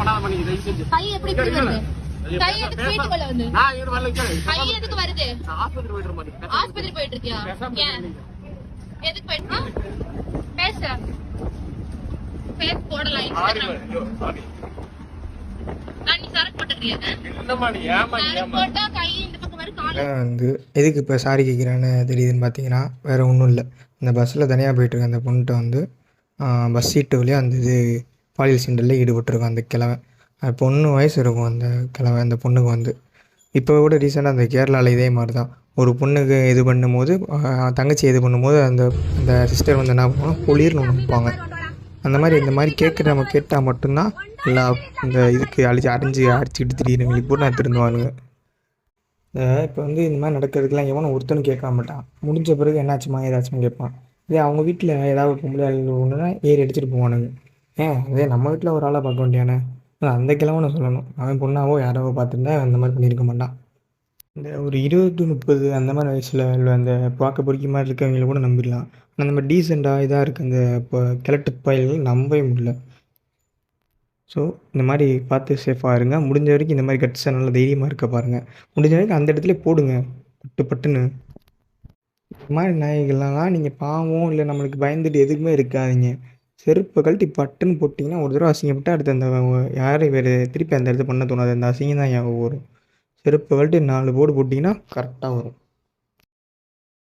பண்ணாத பண்ணி தயவு செஞ்சு? கை எப்படி இப்படி வருது? கை எதுக்கு வீட்டுக்குள்ள வந்து. நான் இங்க வரல. கை எதுக்கு வருது? ஆஸ்பத்திரி போயிட்டு மாதிரி. ஆஸ்பத்திரி போயிட்டு இருக்கியா? ஏன். எதுக்கு போயிட்டு பேச. பேஸ் போடலாம் வந்து எதுக்கு இப்போ சாரி கேட்குறான்னு தெரியுதுன்னு பார்த்தீங்கன்னா வேறு ஒன்றும் இல்லை. இந்த பஸ்ஸில் தனியாக போயிட்டுருக்க அந்த பொண்ணுகிட்ட வந்து பஸ் சீட்டு வழியாக அந்த இது பாலியல் சீண்டலில் ஈடுபட்டிருக்கும் அந்த கிழவன். பொண்ணு வயசு இருக்கும் அந்த கிழவன் அந்த பொண்ணுக்கு வந்து. இப்போ கூட ரீசெண்டாக அந்த கேரளாவில் இதே மாதிரி தான் ஒரு பொண்ணுக்கு இது பண்ணும்போது தங்கச்சி இது பண்ணும்போது அந்த அந்த சிஸ்டர் வந்து என்ன பண்ணுவாங்க குளிர்னு ஒன்று வைப்பாங்க. அந்த மாதிரி இந்த மாதிரி கேட்குற நம்ம கேட்டால் மட்டும்தான் எல்லா இந்த இதுக்கு அழிச்சு அரைஞ்சி அரைச்சிக்கிட்டு திடீர்னு கூட நான் திருந்துவானுங்க. இப்போ வந்து இந்த மாதிரி நடக்கிறதுக்கெலாம் எவனும் ஒருத்தனும் கேட்க மாட்டான். முடிஞ்ச பிறகு என்னாச்சுமா ஏதாச்சும் கேட்பான். இதே அவங்க வீட்டில் ஏதாவது பொம்பளை ஒன்றுனா ஏறி அடிச்சுட்டு போவானுங்க. ஏன்? அதே நம்ம வீட்டில் ஒரு ஆளாக பார்க்க வேண்டியானே? அதான் அந்த கிழவனை சொல்லணும். அவன் பொண்ணாவோ யாராவோ பார்த்துருந்தா அந்த மாதிரி பண்ணியிருக்க மாட்டான். இந்த ஒரு இருபது முப்பது அந்த மாதிரி வயசில் அந்த பார்க்க பொறிக்க மாதிரி இருக்கவங்கள கூட நம்பிடலாம். ஆனால் நம்ம டீசெண்டாக இதாக இருக்க அந்த இப்போ கிழட்டு பயல்கள் நம்பவே முடியல. ஸோ இந்த மாதிரி பார்த்து சேஃபாக இருங்க. முடிஞ்ச வரைக்கும் இந்த மாதிரி கட்ஸை நல்லா தைரியமாக இருக்க பாருங்கள் முடிஞ்ச வரைக்கும் அந்த இடத்துல போடுங்க. பட்டு பட்டுன்னு. இந்த மாதிரி நாய்கள்லாம் நீங்கள் பாவம் இல்லை நம்மளுக்கு பயந்துட்டு எதுக்குமே இருக்காதீங்க. செருப்பை கழட்டி பட்டுன்னு போட்டிங்கன்னா ஒரு தடவை அசிங்கப்பட்டு அடுத்து அந்த யாரை வேறு திருப்பி அந்த இடத்த பண்ண தோணாது. அந்த அசிங்கம் தான் ஞாபகம் வரும் செருப்பை கழட்டி நாலு போர்டு போட்டிங்கன்னா கரெக்டாக வரும்.